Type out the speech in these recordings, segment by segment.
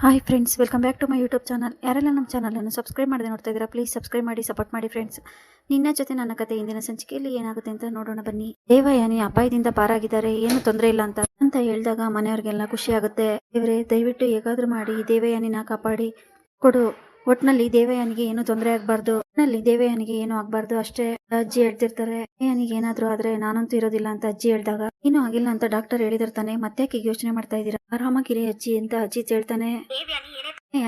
Hi friends welcome back to my YouTube channel ಯಾರೆಲ್ಲ ನಮ್ಮ ಚಾನಲನ್ನು ಸಬ್ಸ್ಕ್ರೈಬ್ ಮಾಡದೆ ನೋಡ್ತಾ ಇದ್ದೀರಾ ಪ್ಲೀಸ್ ಸಬ್ಸ್ಕ್ರೈಬ್ ಮಾಡಿ ಸಪೋರ್ಟ್ ಮಾಡಿ ಫ್ರೆಂಡ್ಸ್ ನಿನ್ನ ಜೊತೆ ನನ್ನ ಕತೆ ಇಂದಿನ ಸಂಚಿಕೆಯಲ್ಲಿ ಏನಾಗುತ್ತೆ ಅಂತ ನೋಡೋಣ ಬನ್ನಿ. ದೇವಯಾನಿ ಅಪಾಯದಿಂದ ಪಾರಾಗಿದ್ದಾರೆ, ಏನು ತೊಂದರೆ ಇಲ್ಲ ಅಂತ. ಅಂತ ಹೇಳಿದಾಗ ಮನೆಯವ್ರಿಗೆಲ್ಲ ಖುಷಿ ಆಗುತ್ತೆ. ದೇವರೇ, ದಯವಿಟ್ಟು ಹೇಗಾದ್ರೂ ಮಾಡಿ, ದೇವಯಾನಿನ ಕಾಪಾಡಿ, ಕೊಡು. ಒಟ್ನಲ್ಲಿ ದೇವಯ್ಯನಿಗೆ ಏನು ತೊಂದರೆ ಆಗ್ಬಾರ್ದು? ಒಟ್ನಲ್ಲಿ ದೇವಯ್ಯನಿಗೆ ಏನು ಆಗ್ಬಾರ್ದು? ಅಷ್ಟೇ ಅಜ್ಜಿ ಹೇಳ್ತಿರ್ತಾರೆ ದೇವಯ್ಯನಿಗೆ ಏನಾದ್ರು ಆದ್ರೆ ನಾನಂತೂ ಇರೋದಿಲ್ಲ ಅಂತ ಅಜ್ಜಿ ಹೇಳ್ದಾಗ, ಏನು ಆಗಿಲ್ಲ ಅಂತ ಡಾಕ್ಟರ್ ಹೇಳಿದಿರ್ತಾನೆ ಮತ್ತೆ ಯೋಚನೆ ಮಾಡ್ತಾ ಇದ್ದೀರಾ? ಆರಾಮಾಗಿರಿ ಅಜ್ಜಿ, ಅಂತ ಅಜ್ಜಿ ಹೇಳ್ತಾನೆ.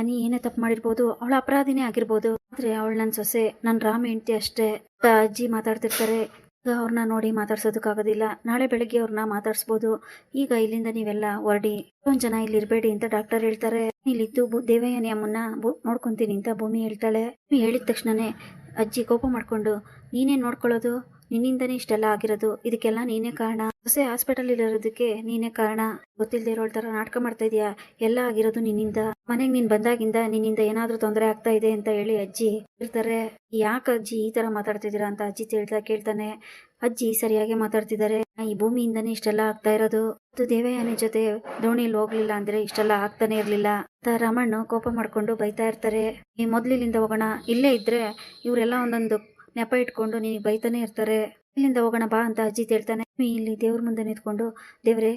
ಅನಿ ಏನೇ ತಪ್ಪು ಮಾಡಿರ್ಬೋದು, ಅವಳ ಅಪರಾಧಿನೇ ಆಗಿರ್ಬೋದು, ಆದ್ರೆ ಅವಳು ನನ್ನ ಸೊಸೆ, ನನ್ ರಾಮ ಹೆಂಡತಿ ಅಷ್ಟೇ ಅಜ್ಜಿ ಮಾತಾಡ್ತಿರ್ತಾರೆ. ಅವ್ರನ್ನ ನೋಡಿ ಮಾತಾಡ್ಸೋದಕ್ಕಾಗೋದಿಲ್ಲ. ನಾಳೆ ಬೆಳಗ್ಗೆ ಅವ್ರನ್ನ ಮಾತಾಡ್ಸ್ಬೋದು. ಈಗ ಇಲ್ಲಿಂದ ನೀವೆಲ್ಲ ಹೊರಡಿ. ಇಷ್ಟೊಂದು ಜನ ಇಲ್ಲಿ ಇರಬೇಡಿ ಅಂತ ಡಾಕ್ಟರ್ ಹೇಳ್ತಾರೆ. ಇಲ್ಲಿದ್ದು ದೇವಯಾನಿ ಅಮ್ಮನ್ನ ನೋಡ್ಕೊಂತೀನಿ ಅಂತ ಭೂಮಿ ಹೇಳ್ತಾಳೆ. ಹೇಳಿದ ತಕ್ಷಣನೇ ಅಜ್ಜಿ ಕೋಪ ಮಾಡ್ಕೊಂಡು ನೀನೇ ನೋಡ್ಕೊಳ್ಳೋದು? ನಿನ್ನಿಂದನೇ ಇಷ್ಟೆಲ್ಲ ಆಗಿರೋದು. ಇದಕ್ಕೆಲ್ಲ ನೀನೇ ಕಾರಣ. ಹೊಸ ಹಾಸ್ಪಿಟಲ್ ಇರೋದಕ್ಕೆ ನೀನೇ ಕಾರಣ. ಗೊತ್ತಿಲ್ಲದೆ ಇರೋಳ್ ತರ ನಾಟಕ ಮಾಡ್ತಾ ಇದೀಯಾ? ಎಲ್ಲ ಆಗಿರೋದು ನಿನ್ನಿಂದ. ಮನೆಗೆ ನೀನ್ ಬಂದಾಗಿಂದ ನಿನ್ನಿಂದ ಏನಾದ್ರೂ ತೊಂದರೆ ಆಗ್ತಾ ಇದೆ ಅಂತ ಹೇಳಿ ಅಜ್ಜಿ ಹೇಳ್ತಾರೆ. ಯಾಕೆ ಅಜ್ಜಿ ಈ ತರ ಮಾತಾಡ್ತಿದ್ದೀರಾ ಅಂತ ಅಜ್ಜಿ ತಿಳ್ತಾ ಕೇಳ್ತಾನೆ. ಅಜ್ಜಿ ಸರಿಯಾಗಿ ಮಾತಾಡ್ತಿದ್ದಾರೆ. ಈ ಭೂಮಿಯಿಂದನೇ ಇಷ್ಟೆಲ್ಲ ಆಗ್ತಾ ಇರೋದು. ದೇವಯಾನಿ ಜೊತೆ ದೋಣಿಲಿ ಹೋಗ್ಲಿಲ್ಲ ಅಂದ್ರೆ ಇಷ್ಟೆಲ್ಲ ಆಗ್ತಾನೆ ಇರ್ಲಿಲ್ಲ. ಅಂತ ರಮಣ್ಣ ಕೋಪ ಮಾಡ್ಕೊಂಡು ಬೈತಾ ಇರ್ತಾರೆ. ಈ ಮೊದ್ಲಿಲಿಂದ ಹೋಗೋಣ. ಇಲ್ಲೇ ಇದ್ರೆ ಇವರೆಲ್ಲ ಒಂದೊಂದು ನೆಪ ಇಟ್ಕೊಂಡು ನಿನಗೆ ಬೈತಾನೆ ಇರ್ತಾರೆ. ಇಲ್ಲಿಂದ ಹೋಗೋಣ ಬಾ ಅಂತ ಅಜ್ಜಿ ಹೇಳ್ತಾನೆ. ಇಲ್ಲಿ ದೇವ್ರ ಮುಂದೆ ನಿಂತ್ಕೊಂಡು, ದೇವ್ರೆ,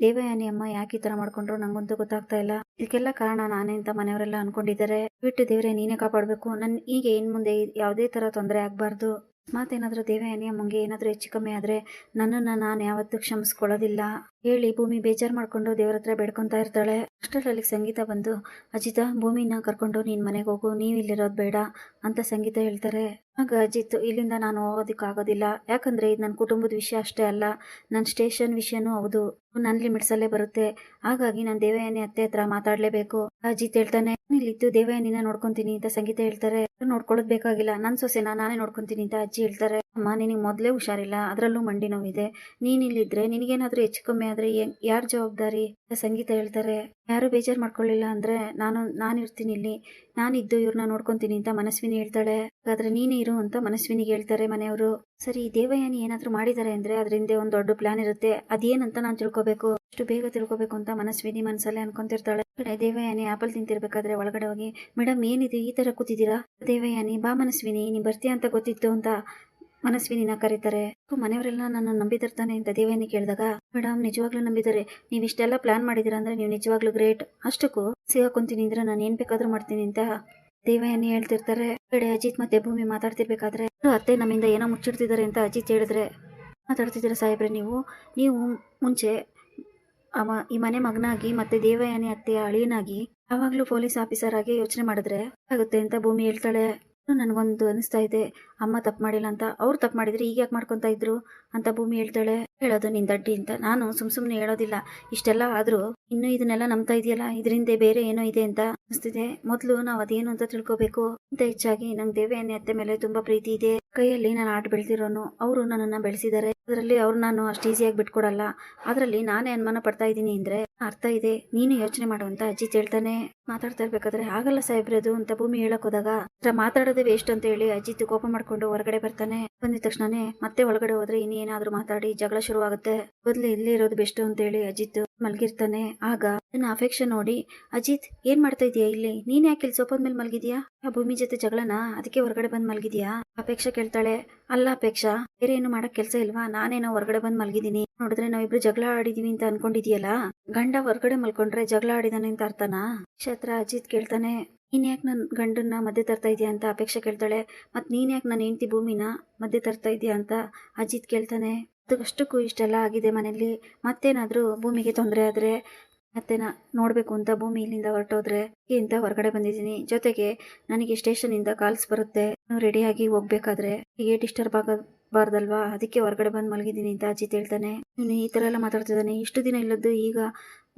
ದೇವಯಾನಿ ಅಮ್ಮ ಯಾಕೆ ಈ ಥರ ಮಾಡ್ಕೊಂಡ್ರು? ನಂಗಂತೂ ಗೊತ್ತಾಗ್ತಾ ಇಲ್ಲ. ಇದಕ್ಕೆಲ್ಲ ಕಾರಣ ನಾನೇ ಅಂತ ಮನೆಯವರೆಲ್ಲ ಅನ್ಕೊಂಡಿದ್ದಾರೆ. ಬಿಟ್ಟು ದೇವ್ರೆ, ನೀನೇ ಕಾಪಾಡಬೇಕು. ನನ್ ಈಗ ಇನ್ ಮುಂದೆ ಯಾವುದೇ ತರ ತೊಂದರೆ ಆಗ್ಬಾರ್ದು. ಮಾತೇನಾದ್ರೂ ದೇವಯಾನಿಯ ಮುಂಗೆ ಏನಾದ್ರೂ ಹೆಚ್ಚು ಕಮ್ಮಿ ಆದ್ರೆ ನನ್ನನ್ನ ನಾನು ಯಾವತ್ತೂ ಕ್ಷಮಿಸ್ಕೊಳ್ಳೋದಿಲ್ಲ. ಹೇಳಿ, ಭೂಮಿ ಬೇಜಾರು ಮಾಡ್ಕೊಂಡು ದೇವ್ರ ಹತ್ರ ಬೇಡ್ಕೊಂತಾ ಇರ್ತಾಳೆ. ಅಷ್ಟರಲ್ಲಿ ಸಂಗೀತ ಬಂದು, ಅಜಿತ, ಭೂಮಿನ ಕರ್ಕೊಂಡು ನೀನ್ ಮನೆಗೆ ಹೋಗು. ನೀವ್ ಇಲ್ಲಿರೋದು ಬೇಡ ಅಂತ ಸಂಗೀತ ಹೇಳ್ತಾರೆ. ಆಗ ಅಜಿತ್, ಇಲ್ಲಿಂದ ನಾನು ಹೋಗೋದಕ್ಕಾಗೋದಿಲ್ಲ. ಯಾಕಂದ್ರೆ ಇದು ನನ್ನ ಕುಟುಂಬದ ವಿಷಯ ಅಷ್ಟೇ ಅಲ್ಲ. ನನ್ನ ಸ್ಟೇಷನ್ ವಿಷಯನೂ ಹೌದು. ನನ್ನ ಲಿಮಿಟ್ಸ್ ಅಲ್ಲೇ ಬರುತ್ತೆ. ಹಾಗಾಗಿ ನಾನು ದೇವಯಾನಿ ಅತ್ತೆ ಹತ್ರ ಮಾತಾಡ್ಲೇಬೇಕು. ಅಜಿತ್ ಹೇಳ್ತಾನೆ ಇಲ್ಲಿದ್ದು ದೇವಯ್ಯ ನಿನ್ನ ನೋಡ್ಕೊಂತೀನಿ ಅಂತ ಸಂಗೀತ ಹೇಳ್ತಾರೆ. ನೋಡ್ಕೊಳ್ಳೋದ್ ಬೇಕಾಗಿಲ್ಲ. ನನ್ ಸೊಸೆನ? ನಾನೇ ನೋಡ್ಕೊಂತೀನಿ ಅಂತ ಅಜ್ಜಿ ಹೇಳ್ತಾರೆ. ಅಮ್ಮ, ನಿನಗೆ ಮೊದಲೇ ಹುಷಾರಿಲ್ಲ, ಅದರಲ್ಲೂ ಮಂಡಿ ನೋವಿದೆ. ನೀನ್ ಇಲ್ಲಿದ್ರೆ ನಿನಗೇನಾದರೂ ಹೆಚ್ಚು ಕಮ್ಮಿ ಆದ್ರೆ ಯಾರ ಜವಾಬ್ದಾರಿ? ಸಂಗೀತ ಹೇಳ್ತಾರೆ. ಯಾರು ಬೇಜಾರು ಮಾಡ್ಕೊಳ್ಳಿಲ್ಲ ಅಂದ್ರೆ ನಾನು ನಾನು ಇರ್ತೀನಿ ಇಲ್ಲಿ. ನಾನಿದ್ದು ಇವ್ರನ್ನ ನೋಡ್ಕೊತೀನಿ ಅಂತ ಮನಸ್ವಿನಿ ಹೇಳ್ತಾಳೆ. ಹಾಗಾದರೆ ನೀನೇ ಇರು ಅಂತ ಮನಸ್ವಿನಿಗೆ ಹೇಳ್ತಾರೆ ಮನೆಯವರು. ಸರಿ, ದೇವಯಾನಿ ಏನಾದರೂ ಮಾಡಿದ್ದಾರೆ ಅಂದ್ರೆ ಅದರಿಂದ ಒಂದು ದೊಡ್ಡ ಪ್ಲಾನ್ ಇರುತ್ತೆ. ಅದೇನಂತ ನಾನು ತಿಳ್ಕೊಬೇಕು. ಅಷ್ಟು ಬೇಗ ತಿಳ್ಕೊಬೇಕು ಅಂತ ಮನಸ್ವಿನಿ ಮನಸ್ಸಲ್ಲೇ ಅನ್ಕೊಂತಿರ್ತಾಳೆ. ಕಡೆ ದೇವಯಾನಿ ಆಪಲ್ ತಿಂತಿರ್ಬೇಕಾದ್ರೆ ಒಳಗಡೆ ಹೋಗಿ ಮೇಡಮ್ ಏನಿದೆ? ಈ ತರ ಕೂತಿದ್ದೀರಾ? ದೇವಯಾನಿ, ಬಾ ಮನಸ್ವಿನಿ ನೀ ಬರ್ತೀಯ ಅಂತ ಗೊತ್ತಿತ್ತು ಅಂತ ಮನಸ್ವಿನಿನ ಕರೀತಾರೆ. ಮನೆಯವರೆಲ್ಲ ನನ್ನ ನಂಬಿದಿರ್ತಾನೆ ಅಂತ ದೇವೇನಿ ಕೇಳಿದಾಗ ಮೇಡಮ್ ನಿಜವಾಗ್ಲೂ ನಂಬಿದ್ದಾರೆ. ನೀವು ಇಷ್ಟೆಲ್ಲ ಪ್ಲಾನ್ ಮಾಡಿದಿರ ಅಂದ್ರೆ ನೀವು ನಿಜವಾಗ್ಲೂ ಗ್ರೇಟ್. ಅಷ್ಟಕ್ಕೂ ಸಿಗಾಕೊಂತೀನಿ ಅಂದ್ರೆ ನಾನು ಏನ್ ಬೇಕಾದ್ರೂ ಮಾಡ್ತೀನಿ ಅಂತ ದೇವಯಾನಿ ಹೇಳ್ತಿರ್ತಾರೆ. ಬೇಡ ಅಜಿತ್ ಮತ್ತೆ ಭೂಮಿ ಮಾತಾಡ್ತಿರ್ಬೇಕಾದ್ರೆ ಅತ್ತೆ ನಮ್ಮಿಂದ ಏನೋ ಮುಚ್ಚಿಡ್ತಿದ್ದಾರೆ ಅಂತ ಅಜಿತ್ ಹೇಳಿದ್ರೆ, ಮಾತಾಡ್ತಿದ್ದೀರ ಸಾಹೇಬ್ರೆ ನೀವು? ನೀವು ಮುಂಚೆ ಅವ, ಈ ಮನೆ ಮಗನಾಗಿ ಮತ್ತೆ ದೇವಯಾನಿ ಅತ್ತೆಯ ಅಳಿಯನಾಗಿ ಯಾವಾಗ್ಲೂ ಪೊಲೀಸ್ ಆಫೀಸರ್ ಆಗಿ ಯೋಚನೆ ಮಾಡಿದ್ರೆ ಆಗುತ್ತೆ ಅಂತ ಭೂಮಿ ಹೇಳ್ತಾಳೆ. ನನಗೊಂದು ಅನಿಸ್ತಾ ಇದೆ. ಅಮ್ಮ ತಪ್ಪು ಮಾಡಿಲ್ಲ ಅಂತ ಅವ್ರು ತಪ್ಪು ಮಾಡಿದ್ರೆ ಈಗ ಯಾಕೆ ಮಾಡ್ಕೊತಾ ಇದ್ರು? ಅಂತ ಭೂಮಿ ಹೇಳ್ತಾಳೆ. ಹೇಳೋದು ನಿನ್ ದಡ್ಡಿ ಅಂತ. ನಾನು ಸುಮ್ ಸುಮ್ನೆ ಹೇಳೋದಿಲ್ಲ. ಇಷ್ಟೆಲ್ಲ ಆದ್ರೂ ಇನ್ನು ಇದನ್ನೆಲ್ಲ ನಂಬ್ತಾ ಇದೆಯಲ್ಲ? ಇದರಿಂದ ಬೇರೆ ಏನೋ ಇದೆ ಅಂತ ಅನಿಸ್ತಿದೆ. ಮೊದಲು ನಾವು ಅದೇನು ಅಂತ ತಿಳ್ಕೊಬೇಕು. ಅಂತ ಹೆಚ್ಚಾಗಿ ನಂಗೆ ದೇವಯಾನಿ ಅತ್ತೆ ಮೇಲೆ ತುಂಬಾ ಪ್ರೀತಿ ಇದೆ. ಕೈಯಲ್ಲಿ ನಾನು ಆಟ ಬೆಳೆದಿರೋನು, ಅವರು ನನ್ನನ್ನ ಬೆಳೆಸಿದ್ದಾರೆ ಅದರಲ್ಲಿ ಅವ್ರು ನಾನು ಅಷ್ಟು ಈಸಿಯಾಗಿ ಬಿಟ್ಕೊಡಲ್ಲ. ಅದರಲ್ಲಿ ನಾನೇ ಅನುಮಾನ ಪಡ್ತಾ ಇದ್ದೀನಿ ಅಂದ್ರೆ, ಅರ್ಥ ಇದೆ, ನೀನು ಯೋಚನೆ ಮಾಡುವಂತ ಅಜ್ಜಿ ಹೇಳ್ತಾನೆ. ಮಾತಾಡ್ತಾ ಇರ್ಬೇಕಾದ್ರೆ, ಆಗಲ್ಲ ಸಾಹೇಬ್ರದು ಅಂತ ಭೂಮಿ ಹೇಳಕ್ ಹೋದಾಗ ಮಾತಾಡೋದೇ ವೇಸ್ಟ್ ಅಂತ ಹೇಳಿ ಅಜಿತ್ ಕೋಪ ಮಾಡ್ಕೊಂಡು ಹೊರಗಡೆ ಬರ್ತಾನೆ. ಬಂದಿದ ತಕ್ಷಣನೇ ಮತ್ತೆ ಒಳಗಡೆ ಹೋದ್ರೆ ಇನ್ನೇನಾದ್ರೂ ಮಾತಾಡಿ ಜಗಳ ಶುರುವಾಗುತ್ತೆ. ಬದ್ಲು ಇಲ್ಲೇ ಇರೋದು ಬೆಸ್ಟ್ ಅಂತ ಹೇಳಿ ಅಜಿತ್ ಮಲ್ಗಿರ್ತಾನೆ. ಆಗ ನನ್ನ ಅಫೆಕ್ಷನ್ ನೋಡಿ, ಅಜಿತ್, ಏನ್ ಮಾಡ್ತಾ ಇದೀಯಾ ಇಲ್ಲಿ? ನೀನ್ ಯಾಕೆ ಇಲ್ಲಿ ಸೋಫಾದ ಮೇಲೆ ಮಲಗಿದ್ಯಾ? ಆ ಭೂಮಿ ಜೊತೆ ಜಗಳನ? ಅದಕ್ಕೆ ಹೊರಗಡೆ ಬಂದ್ ಮಲಗಿದ್ಯಾ? ಅಪೇಕ್ಷಾ ಕೇಳ್ತಾಳೆ. ಅಲ್ಲ ಅಪೇಕ್ಷಾ, ಬೇರೆ ಏನು ಮಾಡಕ್ ಕೆಲ್ಸ ಇಲ್ವಾ? ನಾನೇನೋ ಹೊರಗಡೆ ಬಂದ್ ಮಲಗಿದೀನಿ ನೋಡಿದ್ರೆ ನಾವಿಬ್ರು ಜಗಳ ಆಡಿದೀವಿ ಅಂತ ಅನ್ಕೊಂಡಿದ್ಯಲ್ಲ ಗಂಡ ಹೊರಗಡೆ ಮಲ್ಕೊಂಡ್ರೆ ಜಗಳ ಆಡಿದಾನೆ ಅಂತ ಅರ್ಥನಾ? ಕ್ಷೇತ್ರ ಅಜಿತ್ ಕೇಳ್ತಾನೆ. ನೀನ್ ಯಾಕೆ ನನ್ ಗಂಡನ್ನ ಮಧ್ಯೆ ತರ್ತಾ ಇದೀಯ ಅಂತ ಅಪೇಕ್ಷೆ ಕೇಳ್ತಾಳೆ. ಮತ್ತು ನೀನು ಯಾಕೆ ನನ್ನ ಹೆಂಡತಿ ಭೂಮಿನ ಮಧ್ಯೆ ತರ್ತಾ ಇದೆಯಾ ಅಂತ ಅಜಿತ್ ಕೇಳ್ತಾನೆ. ಅದಕ್ಕಷ್ಟಕ್ಕೂ ಇಷ್ಟೆಲ್ಲ ಆಗಿದೆ ಮನೆಯಲ್ಲಿ. ಮತ್ತೇನಾದರೂ ಭೂಮಿಗೆ ತೊಂದರೆ ಆದ್ರೆ ಮತ್ತೆ ನಾ ನೋಡಬೇಕು ಅಂತ ಭೂಮಿ ಇಲ್ಲಿಂದ ಹೊರಟೋದ್ರೆ ಇಂತ ಹೊರಗಡೆ ಬಂದಿದ್ದೀನಿ. ಜೊತೆಗೆ ನನಗೆ ಸ್ಟೇಷನಿಂದ ಕಾಲ್ಸ್ ಬರುತ್ತೆ. ರೆಡಿಯಾಗಿ ಹೋಗ್ಬೇಕಾದ್ರೆ ಹೀಗೆ ಡಿಸ್ಟರ್ಬ್ ಆಗಬಾರ್ದಲ್ವಾ ಅದಕ್ಕೆ ಹೊರಗಡೆ ಬಂದು ಮಲಗಿದ್ದೀನಿ ಅಂತ ಅಜ್ಜಿ ಹೇಳ್ತಾನೆ ಇವನು ಈ ತರ ಎಲ್ಲ ಮಾತಾಡ್ತಿದ್ದಾನೆ. ಇಷ್ಟು ದಿನ ಇಲ್ಲದ್ದು ಈಗ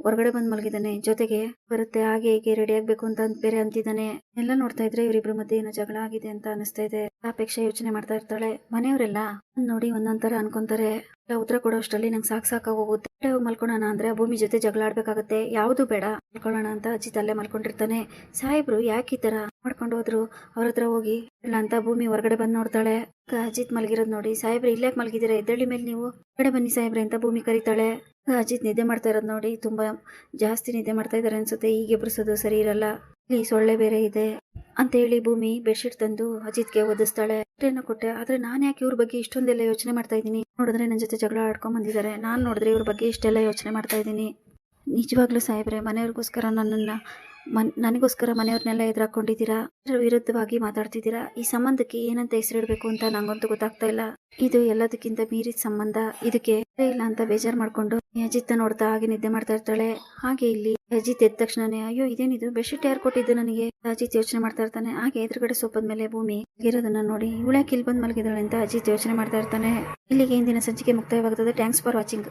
ಹೊರಗಡೆ ಬಂದು ಮಲಗಿದ್ದಾನೆ. ಜೊತೆಗೆ ಬರುತ್ತೆ, ಹಾಗೆ ಹೇಗೆ ರೆಡಿ ಆಗ್ಬೇಕು ಅಂತ ಬೇರೆ ಅಂತಿದ್ದಾನೆ. ಎಲ್ಲ ನೋಡ್ತಾ ಇದ್ರೆ ಇವರಿಬ್ರು ಮಧ್ಯೆ ಏನೋ ಜಗಳ ಆಗಿದೆ ಅಂತ ಅನಿಸ್ತಾ ಇದೆ. ಅಪೇಕ್ಷೆ ಯೋಚನೆ ಮಾಡ್ತಾ ಇರ್ತಾಳೆ ಮನೆಯವರೆಲ್ಲ. ನೋಡಿ ಒಂದೊಂದರ ಅನ್ಕೊಂತಾರೆ. ಎಲ್ಲ ಉತ್ತರ ಕೊಡೋ ಅಷ್ಟರಲ್ಲಿ ನಂಗೆ ಸಾಕ್ ಸಾಕಾಗಿ ಹೋಗುತ್ತೆ ಹೊರಗಡೆ ಹೋಗಿ ಮಲ್ಕೊಳ್ಳೋಣ ಅಂದ್ರೆ ಭೂಮಿ ಜೊತೆ ಜಗಳ ಆಡ್ಬೇಕಾಗತ್ತೆ ಯಾವುದು ಬೇಡ. ಮಲ್ಕೊಳ್ಳೋಣ ಅಂತ ಅಜ್ಜಿ ತಲೆ ಮಲ್ಕೊಂಡಿರ್ತಾನೆ. ಸಾಹೇಬ್ರು ಯಾಕೆ ಈ ತರ ಮಾಡ್ಕೊಂಡು ಹೋದ್ರು? ಅವ್ರ ಹತ್ರ ಹೋಗಿ ಇಲ್ಲ ಅಂತ ಭೂಮಿ ಹೊರಗಡೆ ಬಂದು ನೋಡ್ತಾಳೆ. ಅಜಿತ್ ಮಲಗಿರೋದು ನೋಡಿ, ಸಾಹೇಬ್ರೆ ಇಲ್ಲಾಕ್ ಮಲಗಿದ್ದೀರಾ? ಎದ್ದೇಳಿ ಮೇಲೆ ನೀವು. ಹೊರಗಡೆ ಬನ್ನಿ ಸಾಹೇಬ್ರೆ ಅಂತ ಭೂಮಿ ಕರೀತಾಳೆ. ಅಜಿತ್ ನಿದ್ದೆ ಮಾಡ್ತಾ ಇರೋದು ನೋಡಿ, ತುಂಬಾ ಜಾಸ್ತಿ ನಿದ್ದೆ ಮಾಡ್ತಾ ಇದ್ದಾರೆ ಅನ್ಸುತ್ತೆ. ಹೀಗೆ ಬರ್ಸೋದು ಸರಿ ಇರಲ್ಲ. ಇಲ್ಲಿ ಸೊಳ್ಳೆ ಬೇರೆ ಇದೆ ಅಂತ ಹೇಳಿ ಭೂಮಿ ಬೆಡ್ಶೀಟ್ ತಂದು ಅಜಿತ್ಗೆ ಒದಿಸ್ತಾಳೆ. ಅಷ್ಟೇನ ಕೊಟ್ಟೆ. ಆದ್ರೆ ನಾನು ಯಾಕೆ ಇವ್ರ ಬಗ್ಗೆ ಇಷ್ಟೊಂದೆಲ್ಲ ಯೋಚನೆ ಮಾಡ್ತಾ ಇದ್ದೀನಿ? ನೋಡಿದ್ರೆ ನನ್ನ ಜೊತೆ ಜಗಳ ಆಡ್ಕೊಂಡ್ ಬಂದಿದ್ದಾರೆ. ನಾನು ನೋಡಿದ್ರೆ ಇವ್ರ ಬಗ್ಗೆ ಇಷ್ಟೆಲ್ಲ ಯೋಚನೆ ಮಾಡ್ತಾ ಇದ್ದೀನಿ. ನಿಜವಾಗ್ಲೂ ಸಾಹೇಬ್ರೆ, ಮನೆಯವ್ರಿಗೋಸ್ಕರ ನನ್ನನ್ನು ಮನ್, ನನಗೋಸ್ಕರ ಮನೆಯವ್ರನ್ನೆಲ್ಲ ಎದುರಾಕೊಂಡಿದ್ದೀರಾ? ವಿರುದ್ಧವಾಗಿ ಮಾತಾಡ್ತಿದ್ದೀರಾ? ಈ ಸಂಬಂಧಕ್ಕೆ ಏನಂತ ಹೆಸರಿಡಬೇಕು ಅಂತ ನಂಗಂತೂ ಗೊತ್ತಾಗ್ತಾ ಇಲ್ಲ. ಇದು ಎಲ್ಲದಕ್ಕಿಂತ ಮೀರಿದ ಸಂಬಂಧ. ಇದಕ್ಕೆ ಇಲ್ಲ ಅಂತ ಬೇಜಾರು ಮಾಡ್ಕೊಂಡು ಅಜಿತ್ ನೋಡ್ತಾ ಹಾಗೆ ನಿದ್ದೆ ಮಾಡ್ತಾ ಇರ್ತಾಳೆ. ಹಾಗೆ ಇಲ್ಲಿ ಅಜಿತ್ ಎದ್ದ ತಕ್ಷಣನೇ, ಅಯ್ಯೋ, ಇದೇನಿದು? ಬೆಡ್ಶೀಟ್ ಯಾರು ಕೊಟ್ಟಿದ್ದು ನನಗೆ? ಅಜಿತ್ ಯೋಚನೆ ಮಾಡ್ತಾ ಇರ್ತಾನೆ. ಹಾಗೆ ಎದುರುಗಡೆ ಸೋಪದ ಮೇಲೆ ಭೂಮಿ ಇರೋದನ್ನ ನೋಡಿ, ಇವಳೆ ಕಿಲ್ ಬಂದ್ ಮಲಗಿದಾಳೆ ಅಂತ ಅಜಿತ್ ಯೋಚನೆ ಮಾಡ್ತಾ ಇರ್ತಾನೆ. ಇಲ್ಲಿಗೆ ಇಂದಿನ ಸಂಚಿಕೆ ಮುಕ್ತಾಯವಾಗುತ್ತದೆ ಥ್ಯಾಂಕ್ಸ್ ಫಾರ್ ವಾಚಿಂಗ್.